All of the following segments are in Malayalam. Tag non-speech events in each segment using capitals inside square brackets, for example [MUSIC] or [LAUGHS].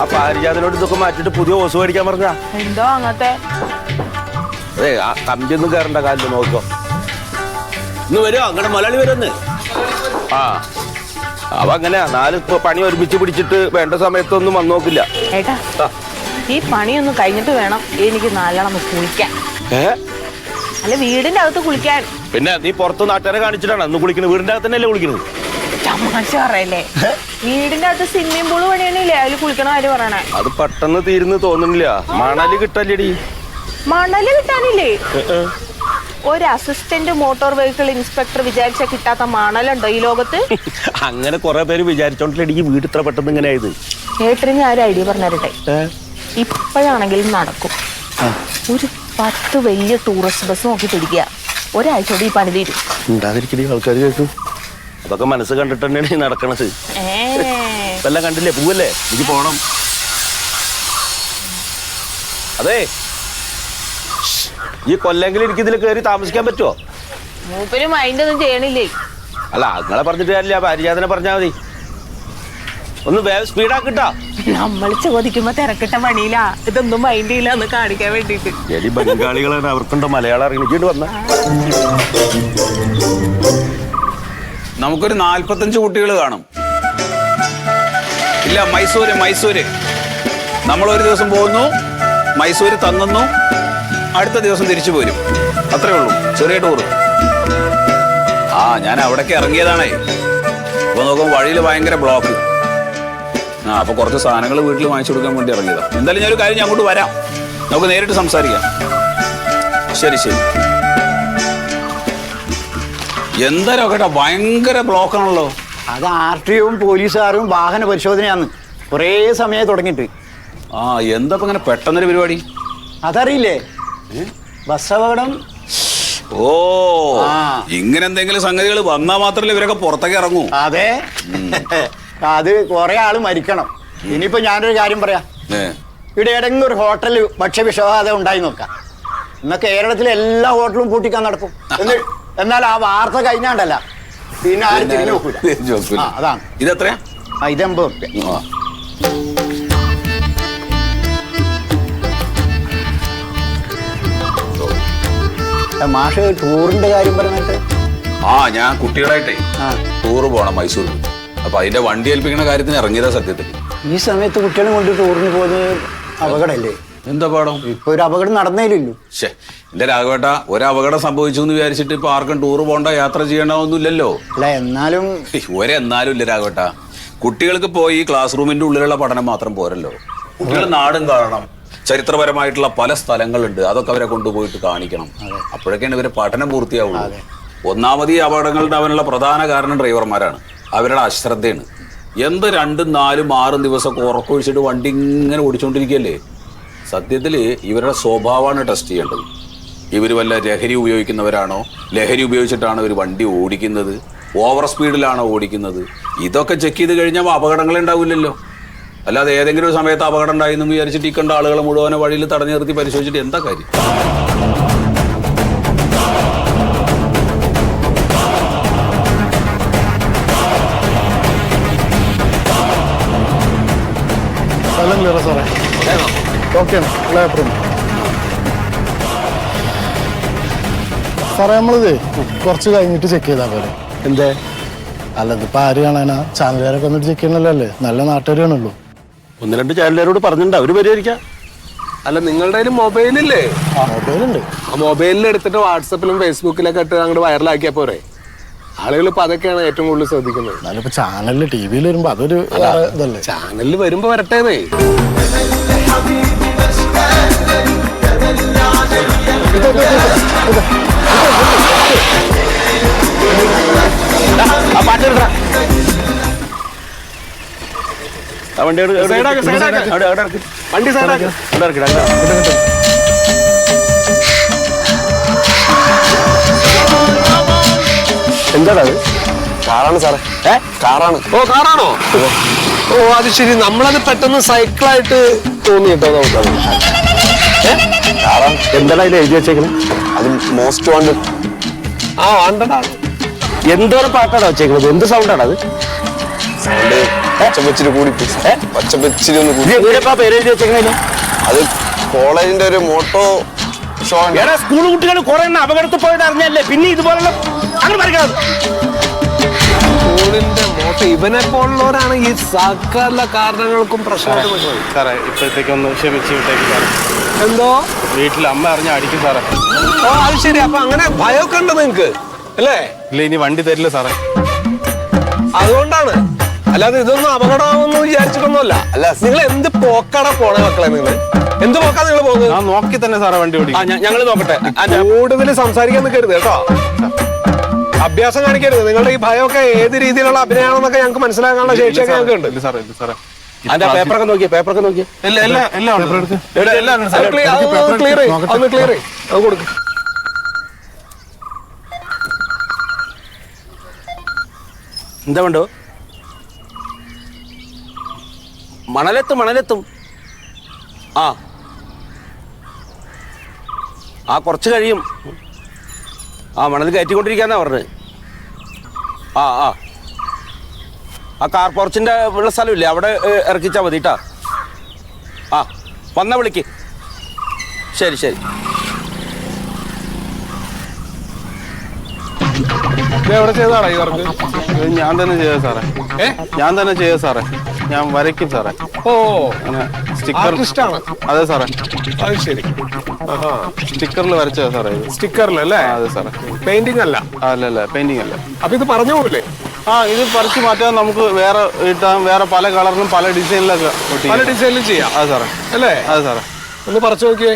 ആ പാരിജാതനോട് ഇതൊക്കെ മാറ്റിട്ട് പുതിയ ഓസ് മേടിക്കാൻ പറഞ്ഞാ? എന്തോ അങ്ങത്തെ? അതെ ആ കമ്പി ഒന്നും കയറണ്ട കാലിൽ നോക്കോ. ഇന്ന് വരുമോ അങ്ങനെ മലയാളി വരുമെന്ന് ആ. അവ അങ്ങനെയാ നാല് പണി ഒരുമിച്ച് പിടിച്ചിട്ട് വേണ്ട സമയത്തൊന്നും വന്നു നോക്കില്ല. ഏട്ടാ. ഈ പണിയൊന്നും കഴിഞ്ഞിട്ട് വേണം. എനിക്ക് നാലെണ്ണം കുളിക്കാൻ. അല്ല വീടിന്റെ അകത്ത് കുളിക്കാൻ. പിന്നെ നീ പുറത്ത് നാട്ടുകാരെ കാണിച്ചിട്ടാണ്? അന്ന് കുളിക്കുന്നത് വീടിന്റെ അകത്ത് തന്നെയല്ലേ കുളിക്കുന്നത് തമാശ പറയല്ലേ? വീടിന്റെ അകത്ത് സ്വിമ്മിംഗ് പൂൾ പണിയണില്ലേ? അതിൽ കുളിക്കണ പറയണേ. അത് പെട്ടെന്ന് തീരുന്നു തോന്നുന്നില്ല. മണൽ കിട്ടല്ലേടി. മണൽ കിട്ടാനില്ലേ? ഒരു അസിസ്റ്റന്റ് മോട്ടോർ വെഹിക്കിൾ ഇൻസ്പെക്ടർ വിചാരിച്ച കിട്ടാത്ത മണലുണ്ടോ ഈ ലോകത്ത്? [LAUGHS] അങ്ങനെ കുറെ പേര് വിചാരിച്ചോണ്ടില്ലേ ഈ വീട് ഇത്ര പെട്ടെന്ന് ഇങ്ങനെ ആയത്? ഏട്ടന് ഞാൻ ഒരു ഐഡിയ പറഞ്ഞു തരട്ടെ ഇപ്പോഴാണെങ്കിലും നടക്കും. ഒരു പത്ത് വലിയ ടൂറിസ്റ്റ് ബസ് നോക്കി പിടിക്കുക ഒരാഴ്ച കൂടി ഈ പണി തീരും. ആൾക്കാർ കേൾക്കും. അതൊക്കെ മനസ്സ് കണ്ടിട്ട് തന്നെയാണ് നടക്കണത്. ഇതെല്ലാം കണ്ടില്ലേ? പൂവല്ലേ? എനിക്ക് പോണം. അതെ. ഈ കൊല്ലെങ്കിലും എനിക്ക് ഇതിൽ കയറി താമസിക്കാൻ പറ്റുമോ മൂപ്പര് മൈൻഡ് ഒന്നും ചെയ്യണില്ലേ? അല്ല നിങ്ങളെ പറഞ്ഞിട്ട് കാര്യമില്ല. പരിചാതനെ പറഞ്ഞാൽ മതി. ഒന്ന് വേഗം സ്പീഡാക്കിട്ടാ നമ്മൾ ചോദിക്കുമ്പോ തിരക്കിട്ട പണിയിലാ. ഇതൊന്നും മൈൻഡ് ചെയ്യില്ല എന്ന് കാണിക്കാൻ വേണ്ടിട്ട്. എലി ബംഗാളികളാണ് അവർക്കുണ്ടോ മലയാളം അറിയണം. ഇങ്ങോട്ട് വന്ന. നമുക്കൊരു നാൽപ്പത്തഞ്ച് കുട്ടികൾ കാണും. ഇല്ല മൈസൂര് മൈസൂര്. നമ്മൾ ഒരു ദിവസം പോകുന്നു മൈസൂര് തങ്ങുന്നു അടുത്ത ദിവസം തിരിച്ചു പോരും. അത്രേ ഉള്ളൂ ചെറിയ ടൂർ ആ ഞാൻ അവിടേക്ക് ഇറങ്ങിയതാണേ. ഇപ്പൊ നോക്കുമ്പോൾ വഴിയിൽ ഭയങ്കര ബ്ലോക്ക്. ആ അപ്പൊ കുറച്ച് സാധനങ്ങൾ വീട്ടിൽ വാങ്ങിച്ചു കൊടുക്കാൻ വേണ്ടി ഇറങ്ങിയതാണ് എന്തായാലും ഞാനൊരു കാര്യം ഞാൻ അങ്ങോട്ട് വരാം. നമുക്ക് നേരിട്ട് സംസാരിക്കാം. ശരി ശരി. എന്താ കേട്ടോ ഭയങ്കര ബ്ലോക്കാണല്ലോ. അത് ആർ ടി ഒ പോലീസുകാരും വാഹന പരിശോധനയാന്ന് കുറേ സമയമായി തുടങ്ങിയിട്ട്. ആ എന്താ ഇപ്പൊ ഇങ്ങനെ പെട്ടെന്നൊരു പരിപാടി? അതറിയില്ലേ? ബസ് അപകടം ഓ ഇങ്ങനെ എന്തെങ്കിലും സംഗതികൾ വന്നാൽ മാത്രമല്ലേ ഇവരൊക്കെ പുറത്തേക്ക് ഇറങ്ങൂ. അതെ. [LAUGHS] അത് കുറെ ആൾ മരിക്കണം. ഇനിയിപ്പോ ഞാനൊരു കാര്യം പറയാം. ഇവിടെ ഏതെങ്കിലും ഒരു ഹോട്ടലിൽ ഭക്ഷ്യവിഷബാധ ഉണ്ടായി നോക്കാം. എന്നാ കേരളത്തിലെ എല്ലാ ഹോട്ടലും പൂട്ടിക്കാൻ നടക്കും. [LAUGHS] എന്ന് എന്നാൽ ആ വാർത്ത കഴിഞ്ഞാണ്ടല്ല. പിന്നെ ആരും തിരിഞ്ഞു നോക്കൂല. ആ, അതാണ്. ഇതെത്രയാ? ആ, ഇത് എൺപത് റുപ്യ ആ. ആ, മാഷ് ടൂറിന്റെ കാര്യം പറഞ്ഞിട്ട്? ആ ഞാൻ കുട്ടികളായിട്ടേ ആ. ടൂറ് പോണം മൈസൂരിൽ അപ്പൊ അതിന്റെ വണ്ടി ഏൽപ്പിക്കുന്ന കാര്യത്തിന് ഇറങ്ങിയതാ സത്യത്തിൽ. ഈ സമയത്ത് കുട്ടികളെ കൊണ്ട് ടൂറിന് പോകുന്നത് അപകടമല്ലേ? എന്താ പാടം? ഇപ്പൊ ഒരു അപകടം നടന്നേലില്ലല്ലോ ശേ എന്റെ രാഘവേട്ട ഒരു അപകടം സംഭവിച്ചു എന്ന് വിചാരിച്ചിട്ട് ഇപ്പൊ ആർക്കും ടൂർ പോകണ്ട യാത്ര ചെയ്യണമെന്നില്ലല്ലോ അല്ല എന്നാലും ഒരെന്നാലും ഇല്ല രാഘവേട്ട. കുട്ടികൾക്ക് പോയി ക്ലാസ് റൂമിന്റെ ഉള്ളിലുള്ള പഠനം മാത്രം പോരല്ലോ. കുട്ടികൾ നാടും കാണണം. ചരിത്രപരമായിട്ടുള്ള പല സ്ഥലങ്ങളുണ്ട്. അതൊക്കെ അവരെ കൊണ്ടുപോയിട്ട് കാണിക്കണം. അപ്പോഴൊക്കെയാണ് ഇവരെ പഠനം പൂർത്തിയാവുള്ളൂ. ഒന്നാമത് ഈ അപകടങ്ങൾ ഉണ്ടാവാനുള്ള പ്രധാന കാരണം ഡ്രൈവർമാരാണ്. അവരുടെ അശ്രദ്ധയാണ്. എന്ത് രണ്ടും നാലും ആറും ദിവസമൊക്കെ ഉറക്കൊഴിച്ചിട്ട് വണ്ടി ഇങ്ങനെ ഓടിച്ചുകൊണ്ടിരിക്കുകയല്ലേ സത്യത്തിൽ ഇവരുടെ സ്വഭാവമാണ് ടെസ്റ്റ് ചെയ്യേണ്ടത്. ഇവർ വല്ല ലഹരി ഉപയോഗിക്കുന്നവരാണോ? ലഹരി ഉപയോഗിച്ചിട്ടാണ് ഇവർ വണ്ടി ഓടിക്കുന്നത്? ഓവർ സ്പീഡിലാണോ ഓടിക്കുന്നത്? ഇതൊക്കെ ചെക്ക് ചെയ്ത് കഴിഞ്ഞാൽ അപകടങ്ങൾ ഉണ്ടാവില്ലല്ലോ. അല്ലാതെ ഏതെങ്കിലും ഒരു സമയത്ത് അപകടം ഉണ്ടായിരുന്നു വിചാരിച്ചിട്ട് ഈ കണ്ട ആളുകളെ മുഴുവനെ വഴിയിൽ തടഞ്ഞു നിർത്തി പരിശോധിച്ചിട്ട് എന്താ കാര്യം? ഓക്കെയാണ് എല്ലാ ഏപ്രിലും സാറേ നമ്മളിത് കുറച്ച് കഴിഞ്ഞിട്ട് ചെക്ക് ചെയ്താൽ പോലെ എന്തേ? അല്ല ഇതിപ്പോൾ ആര് കാണാനാ? ചാനലുകാരൊക്കെ വന്നിട്ട് ചെക്ക് ചെയ്യണല്ലോ അല്ലേ? നല്ല നാട്ടുകാരാണുള്ളൂ ഒന്ന് രണ്ട് ചാനലുകാരോട് പറഞ്ഞിട്ടുണ്ട്. അവർ പരിഹരിക്കാം. അല്ല നിങ്ങളുടെ കയ്യിൽ മൊബൈലില്ലേ? മൊബൈലുണ്ട്. ആ മൊബൈലിൽ എടുത്തിട്ട് വാട്സപ്പിലും ഫേസ്ബുക്കിലൊക്കെ ഇട്ട് അങ്ങോട്ട് വൈറലാക്കിയാ പോരെ. ആളുകൾ ഇപ്പൊ അതൊക്കെയാണ് ഏറ്റവും കൂടുതൽ ശ്രദ്ധിക്കുന്നത്. എന്നാലും ഇപ്പോൾ ചാനലിൽ ടി വിയിൽ വരുമ്പോ അതൊരു ഇതല്ലേ? ചാനലിൽ വരുമ്പോ വരട്ടേന്നേ. വണ്ടി. വണ്ടി സൈഡാക്ക്. എന്താടാ കാറാണ് സാറേ ഏ കാറാണ് ഓ കാറാണോ ഓ അത് ശരി. നമ്മളത് പെട്ടെന്ന് സൈക്കിളായിട്ട് തോന്നി കേട്ടോ നമുക്കത് എന്താണ് അതിൽ എഴുതി വെച്ചേക്കുന്നത് അത് മോസ്റ്റ് വാണ്ടഡ് ആ വാണ്ടടാ എന്തോരം പാട്ടാണ് വെച്ചേക്കുന്നത് എന്ത് സൗണ്ടാണ് അത്? സൗണ്ട് പച്ചപ്പച്ചിരി കൂടി പച്ചപ്പച്ചിരി ഒന്ന് കൂടി. പേര് എഴുതി വെച്ചേക്കണേ അത് കോളേജിന്റെ ഒരു മോട്ടോ ഷോ സ്കൂൾ കുട്ടികൾ കുറെ അപകടത്തിൽ പോയത് അറിഞ്ഞല്ലേ? പിന്നെ ഇതുപോലെ അങ്ങനെ പഠിക്കണം മോട്ടോ ഇവനെ പോലുള്ളവരാണ് ഈ സകല കാരണങ്ങൾക്കും പ്രശ്നമായിട്ട് സാറേ ഇപ്പോഴത്തേക്ക് ഒന്ന് ക്ഷമിച്ച് വിട്ടേക്ക് സാറേ. എന്തോ? വീട്ടിൽ അമ്മ അറിഞ്ഞ അടിക്കും സാറേ. ഓ അത് ശരി. അപ്പൊ അങ്ങനെ ഭയമൊക്കെ ഉണ്ട് നിങ്ങക്ക്? അല്ലേ? ഇല്ല ഇനി വണ്ടി തരില്ല സാറേ. അതുകൊണ്ടാണ്. അല്ലാതെ ഇതൊന്നും അപകടമാവെന്ന് വിചാരിച്ചിട്ടൊന്നുമല്ല. അല്ല നിങ്ങൾ എന്ത് പോക്കട പോണേ മക്കളെ നിങ്ങൾ? എന്ത് പോക്കാ നിങ്ങൾ പോകുന്നത്? നോക്കി തന്നെ സാറേ വണ്ടി ഓടിക്കും. ഞങ്ങൾ നോക്കട്ടെ. കൂടുതൽ സംസാരിക്കാൻ നിൽക്കരുത് കേട്ടോ. അഭ്യാസം കാണിക്കരുത്. നിങ്ങളുടെ ഈ ഭയമൊക്കെ ഏത് രീതിയിലുള്ള അഭിനയമാണെന്നൊക്കെ ഞങ്ങൾക്ക് മനസ്സിലാക്കാനുള്ള ശേഷിയൊക്കെ ഞങ്ങൾക്ക് ഉണ്ട് ഇല്ല സാറേ ഇല്ല സാറേ. അതിന്റെ പേപ്പറൊക്കെ നോക്കിയേ പേപ്പറൊക്കെ നോക്കിയേ. എല്ലാം ഒന്ന് ക്ലിയർ അത് കൊടുക്കും. എന്താ വേണ്ടോ? മണലെത്തും മണലെത്തും. ആ. ആ കുറച്ച് കഴിയും. ആ മണൽ കയറ്റിക്കൊണ്ടിരിക്കാന്നാ പറഞ്ഞത്. ആ ആ. ആ കാർ പോർച്ചിന്റെ ഉള്ള സ്ഥലമില്ലേ? അവിടെ ഇറക്കിച്ചാൽ മതി കേട്ടാ ആ വന്നാ വിളിക്ക്. ശരി ശരി. എവിടെ ചെയ്താടാ ഈ വർക്ക്? ഞാൻ തന്നെ ചെയ്തത് സാറേ. ഏ? ഞാൻ തന്നെ ചെയ്തത് സാറേ. ഞാൻ വരയ്ക്കും സാറേ. ഓ. അങ്ങനെ സ്റ്റിക്കർ അതെ സാറേ. അത് ശരി. സ്റ്റിക്കറിൽ വരച്ചതാ സാറേ ഇത്. സ്റ്റിക്കറിലല്ലേ? ആ, അതെ സാറേ. പെയിന്റിംഗ് അല്ല അല്ല അല്ല പെയിന്റിംഗ് അല്ല അപ്പൊ ഇത് പറഞ്ഞു പോലെ? ആ ഇത് പറിച്ച് മാറ്റാൻ നമുക്ക് വേറെ ഇട്ടാൻ വേറെ പല കളറിലും പല ഡിസൈനിലൊക്കെ പല ഡിസൈനിലും ചെയ്യാം. അതെ സാറേ. അല്ലേ? അതെ സാറേ. ഒന്ന് പറിച്ചു നോക്കിയേ.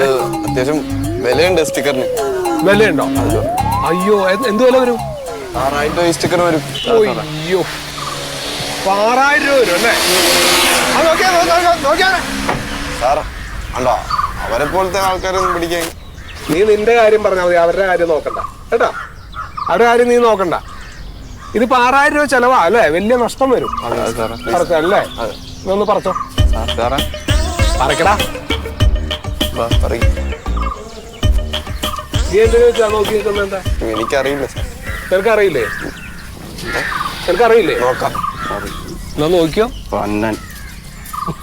അത് അത്യാവശ്യം വിലയുണ്ട് സ്റ്റിക്കറിന്. വിലയുണ്ടോ? അയ്യോ. എന്ത് എന്ത് വില വരും? ആറായിരം രൂപ സ്റ്റിക്കർ വരും. അയ്യോ. ആറായിരം രൂപ വരും അല്ലേ അത് നോക്കിയാ നോക്കിയാ നോക്കിയാ സാർ അണ്ടോ അവരെ പോലത്തെ ആൾക്കാരൊന്നും പിടിക്കാൻ നീ നിന്റെ കാര്യം പറഞ്ഞാൽ മതി അവരുടെ കാര്യം നോക്കണ്ട കേട്ടോ അവരുടെ കാര്യം നീ നോക്കണ്ട ഇതിപ്പോ ആറായിരം രൂപ ചെലവാ അല്ലേ വലിയ നഷ്ടം വരും സാറേ അല്ലേ ഒന്ന് പറച്ചോ സാറേ പറക്കടാ നീ എന്തിനു വെച്ചാ നോക്കി നിൽക്കുന്നത് എന്താ എനിക്കറിയില്ല സാർ നിനക്ക് അറിയില്ലേ നിനക്ക് അറിയില്ലേ നോക്കാം എന്നാ നോക്കിയോ പന്നൻ.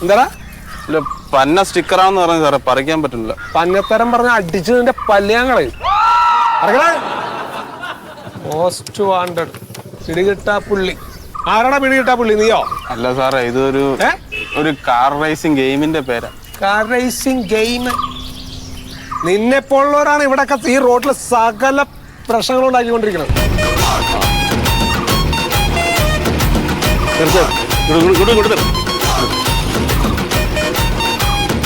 എന്താടാ? ഇല്ല പന്ന സ്റ്റിക്കറാന്ന് പറഞ്ഞു സാറേ പറിക്കാൻ പറ്റുന്നില്ല. പന്നത്തരം പറഞ്ഞ അടിച്ചു നിന്റെ പല്ലിയാങ്ങളെ മോസ്റ്റ് വാണ്ടഡ് പിടികിട്ടാ പുള്ളി. ആരാടാ പിടികിട്ടാ പുള്ളി നീയോ? അല്ല സാറേ ഇതൊരു ഒരു ഒരു കാർ റേസിംഗ് ഗെയിമിന്റെ പേരാ. കാർ റേസിംഗ് ഗെയിം നിന്നെ പോലുള്ളവരാണ് ഇവിടെ ഈ റോഡിൽ സകല പ്രശ്നങ്ങൾ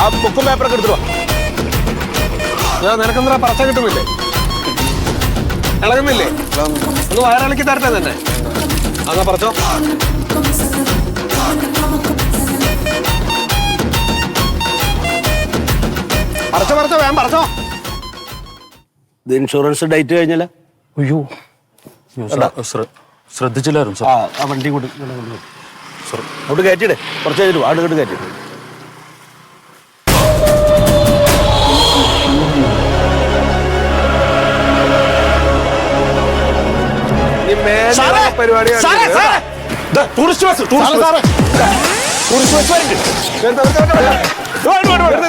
ആ ബുക്കും പേപ്പറൊക്കെ എടുത്തിട്ട് വാ. നിനക്കെന്താ പറച്ച കിട്ടുന്നില്ലേ? ഇളകുന്നില്ലേ? ഒന്ന് വയറിളക്കി തരട്ടെ തന്നെ അതാ പറച്ചോ. പറച്ചോ പറച്ചോ വേഗം പറച്ചോ. ഇത് ഇൻഷുറൻസ് ഡേറ്റ് കഴിഞ്ഞല്ല? അയ്യോ. ശ്രദ്ധിച്ചില്ലായിരുന്നു ആ ആ വണ്ടി കൂടി അവിടെ കയറ്റിയിടേ. കുറച്ച് കഴിഞ്ഞിട്ട് വാ, അവിടെ ഇങ്ങോട്ട് കയറ്റി ഈ മേലെ പരിപാടി tourist bus tourist bus tourist വരുന്നുണ്ട് സാറേ അങ്ങോട്ട് അങ്ങോട്ട്.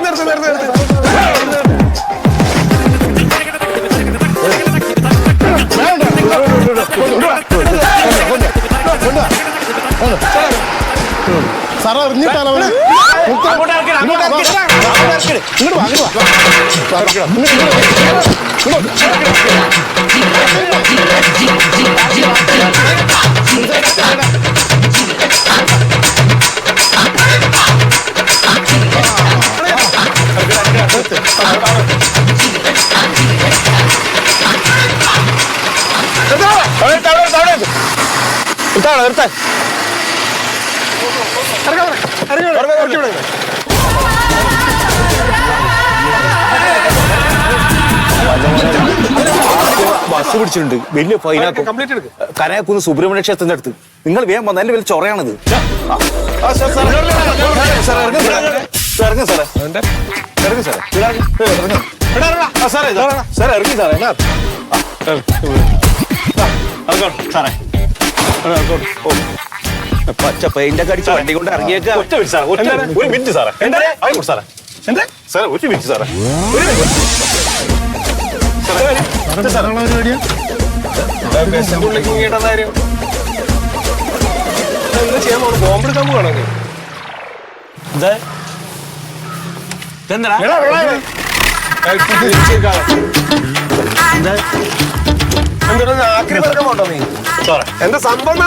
ഇട്ട്, അവിടെ ഇട്ട്. ഇട്ടാണോ, നിർത്താൻ. ബസ് പിടിച്ചിട്ടുണ്ട് വലിയ ഫൈനാക്കും കനയക്കുന്ന് സുബ്രഹ്മണ്യ ക്ഷേത്രത്തിന്റെ അടുത്ത് നിങ്ങൾ വേഗം വന്ന വലിയ ചൊറയാണത് ഇറങ്ങും സാറേ അതിന്റെ ഇറങ്ങും സാറേ ഇറങ്ങും സാറേ സാറേ ഇറങ്ങി സാറേ സാറേ പച്ച പെയിന്റ് ഒക്കെ അടിച്ച് വണ്ടി കൊണ്ട് ഇറങ്ങിയേക്കാ. ഒറ്റ മിനിറ്റ് സാറേ ഒറ്റ മിനിറ്റ്. ഒരു മിനിറ്റ് സാറേ. എന്താ? ആയിക്കോട്ടെ സാറേ. എന്താ? സാറേ ഒരു മിനിറ്റ് സാറേ. ഒരു മിനിറ്റ്. സാറേ ആ ബസ്സിന്റെ ഉള്ളിൽ മുങ്ങിയിട്ടാ കാര്യം? എന്താ ചെയ്യാൻ പോണു ബോംബെടുക്കാൻ പോകണോ നീ? ഇതെന്താ? എടാ, എടാ. എന്തിനാ പറക്കാൻ നീ? സാറേ എന്താ സംഭവം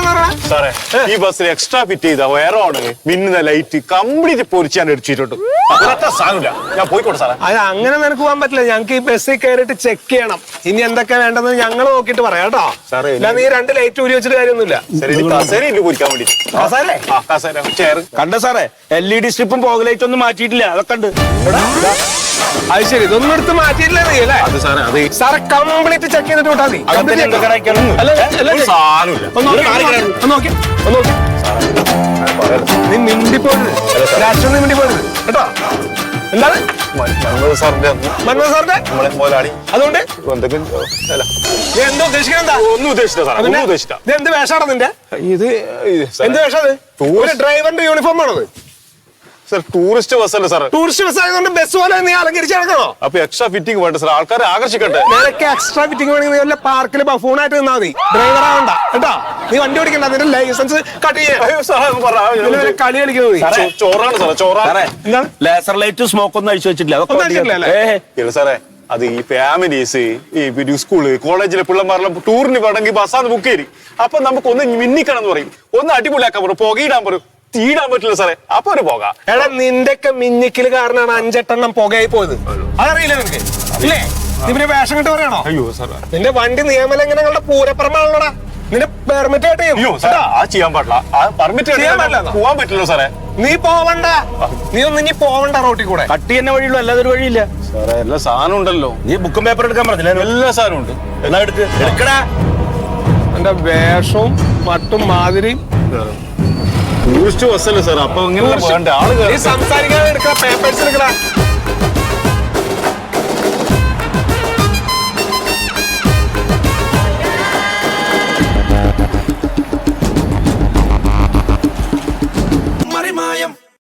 സാറേ ഈ ബസ്സിൽ എക്സ്ട്രാ ഫിറ്റ് ചെയ്ത വയറാണ് മിന്നുന്ന ലൈറ്റ് കംപ്ലീറ്റ് പൊരിച്ച് ഞാൻ അടിച്ചിട്ടുണ്ട് സാധനമില്ല ഞാൻ പോയിക്കോട്ടെ സാറേ. അത് അങ്ങനെ നിനക്ക് പോകാൻ പറ്റില്ല. ഞങ്ങൾക്ക് ഈ ബസ്സിൽ കയറിയിട്ട് ചെക്ക് ചെയ്യണം. ഇനി എന്തൊക്കെ വേണ്ടെന്ന് ഞങ്ങൾ നോക്കിയിട്ട് പറയാം കേട്ടോ. സാറേ, ഇല്ല നീ രണ്ട് ലൈറ്റ് ഊരി വെച്ചിട്ട് കാര്യമൊന്നുമില്ല. കണ്ട സാറേ? എൽ ഇ ഡി സ്ട്രിപ്പും പോകലൈറ്റ് ഒന്നും മാറ്റിയിട്ടില്ല. അതൊക്കെ ഉണ്ട് അത് ശരി ഇതൊന്നും എടുത്ത് അത് സാറേ അത് സാറെ കംപ്ലീറ്റ് ചെക്ക് ചെയ്തിട്ട് മതി. നോക്കി, നോക്കി, നീ മിണ്ടിപ്പോരുത് രാഷ്ട്രീയം മിണ്ടി മിണ്ടിപ്പോരുത് കേട്ടോ? എന്താണ്? അതുകൊണ്ട്? എന്താ ഉദ്ദേശിക്കുന്നത് ഒന്നും ഉദ്ദേശിച്ചില്ല വേഷമാണ് നിന്റെ? ഇത് എന്ത് വേഷം ഡ്രൈവറിന്റെ യൂണിഫോം ആണത്. സാർ ടൂറിസ്റ്റ് ബസ്സല്ലേ സാർ ടൂറിസ്റ്റ് ബസ് ആയതുകൊണ്ട് ബസ് പോലെ നീ അലങ്കരിച്ച് നടക്കണോ? അപ്പൊ എക്സ്ട്രാ ഫിറ്റിംഗ് വേണ്ട സാർ ആൾക്കാരെ ആകർഷിക്കട്ടെ. നിനക്ക് എക്സ്ട്രാ ഫിറ്റിംഗ് വേണമെങ്കിൽ നീ വല്ല പാർക്കിൽ ബഫൂണായിട്ട് നിന്നാ മതി. ഡ്രൈവർ ആവണ്ട. കേട്ടോ? നീ വണ്ടി ഓടിക്കണ്ട നിന്റെ ലൈസൻസ് കട്ട്. ഇതിൽ കളി കളിക്കുന്നത് ചോറാണ് സാറേ ചോറാണ് ലേസർ ലൈറ്റ് സ്മോക്ക് ഒന്നും അഴിച്ചു വെച്ചിട്ടില്ല. അതൊക്കെ അല്ലേ? സാറേ അത് ഈ ഫാമിലീസ് ഈ പിന്നെ സ്കൂൾ കോളേജിലെ പിള്ളമാരെല്ലാം ടൂറിന് വേണമെങ്കിൽ ബസ്സാന്ന് ബുക്ക് ചെയ്യും അപ്പൊ നമുക്ക് ഒന്ന് മിന്നിക്കണം എന്ന് പറയും. ഒന്ന് അടിപൊളിയാക്കാൻ പറയും പുകയിടാൻ പറയും തീയിടാൻ പറ്റില്ല സാറേ. അപ്പൊ ഒരു പോകാം. എടാ നിന്റെയൊക്കെ മിന്നിക്കൽ കാരണമാണ് അഞ്ചെട്ടെണ്ണം പുകയായി പോയത്. അതറിയില്ല നിനക്ക്. ഇല്ലേ? നീ പിന്നെ വേഷം കിട്ട് പറയണോ? അയ്യോ സാറേ. നിന്റെ വണ്ടി നിയമലംഘനങ്ങളുടെ പൂരപ്പുറമാണല്ലോടാ നിന്റെ പെർമിറ്റ് ആയിട്ട് ചെയ്യും. അയ്യോ സാറേ കേട്ടോ? ആ ചെയ്യാൻ പാടില്ല. ആ പെർമിറ്റ് ചെയ്യാൻ പാടില്ലെന്നോ? പോവാൻ പറ്റില്ല സാറേ. നീ പോവണ്ട. നീ ഒന്നും ഇനി പോവണ്ട റോട്ടിൽ കൂടെ. കട്ട് ചെയ്യുന്ന വഴിയുള്ളൂ അല്ലാതെ ഒരു വഴിയില്ല. സാറേ എല്ലാ സാധനം ഉണ്ടല്ലോ. നീ ബുക്കും പേപ്പർ എടുക്കാൻ പറഞ്ഞില്ല? എല്ലാ സാധനവും ഉണ്ട്. എന്നാ എടുക്ക്? എടുക്കടാ. എന്റെ വേഷവും മട്ടും മാതിരിയും. ടൂറിസ്റ്റ് ബസ് അല്ലേ സാർ അപ്പൊ ഇങ്ങനെ വേണ്ട ആൾ നീ സംസാരിക്കാതെ എടുക്കണ പേപ്പേഴ്സ് എടുക്കണ